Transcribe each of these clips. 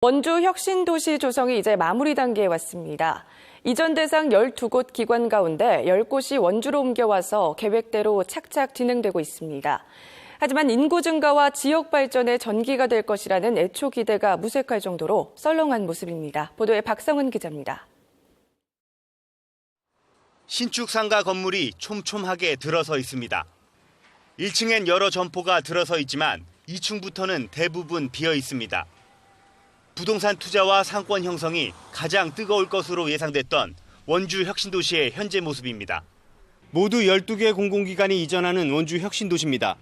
원주 혁신도시 조성이 이제 마무리 단계에 왔습니다. 이전 대상 12곳 기관 가운데 10곳이 원주로 옮겨와서 계획대로 착착 진행되고 있습니다. 하지만 인구 증가와 지역 발전의 전기가 될 것이라는 애초 기대가 무색할 정도로 썰렁한 모습입니다. 보도에 박성은 기자입니다. 신축 상가 건물이 촘촘하게 들어서 있습니다. 1층엔 여러 점포가 들어서 있지만 2층부터는 대부분 비어 있습니다. 부동산 투자와 상권 형성이 가장 뜨거울 것으로 예상됐던 원주 혁신도시의 현재 모습입니다. 모두 12개 공공기관이 이전하는 원주 혁신도시입니다.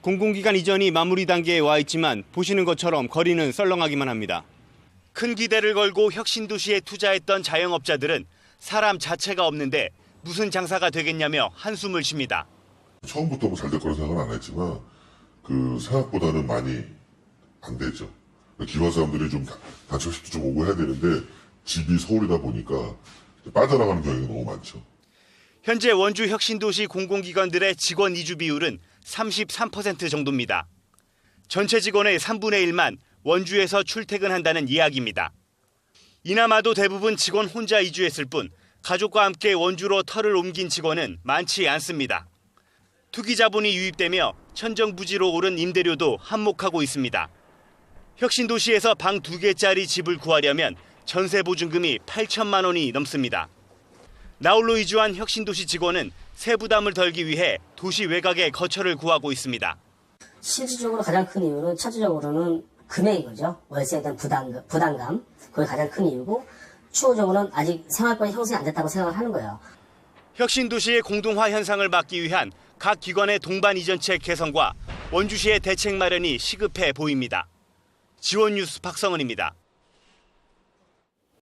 공공기관 이전이 마무리 단계에 와 있지만 보시는 것처럼 거리는 썰렁하기만 합니다. 큰 기대를 걸고 혁신도시에 투자했던 자영업자들은 사람 자체가 없는데 무슨 장사가 되겠냐며 한숨을 쉽니다. 처음부터 뭐 잘될 거라 생각은 안 했지만 그 생각보다는 많이 안 되죠. 기관 사람들이 좀 단체식도 좀 오고 해야 되는데 집이 서울이다 보니까 빠져나가는 경우가 너무 많죠. 현재 원주 혁신도시 공공기관들의 직원 이주 비율은 33% 정도입니다. 전체 직원의 3분의 1만 원주에서 출퇴근한다는 이야기입니다. 이나마도 대부분 직원 혼자 이주했을 뿐 가족과 함께 원주로 터를 옮긴 직원은 많지 않습니다. 투기 자본이 유입되며 천정부지로 오른 임대료도 한몫하고 있습니다. 혁신도시에서 방 두 개짜리 집을 구하려면 전세 보증금이 8천만 원이 넘습니다. 나홀로 이주한 혁신도시 직원은 세부담을 덜기 위해 도시 외곽에 거처를 구하고 있습니다. 실질적으로 가장 큰 이유는 첫째적으로는 금액인 거죠. 월세에 대한 부담, 부담감. 그게 가장 큰 이유고, 추후적으로는 아직 생활권이 형성이 안 됐다고 생각을 하는 거예요. 혁신도시의 공동화 현상을 막기 위한 각 기관의 동반 이전책 개선과 원주시의 대책 마련이 시급해 보입니다. 지원 뉴스 박성은입니다.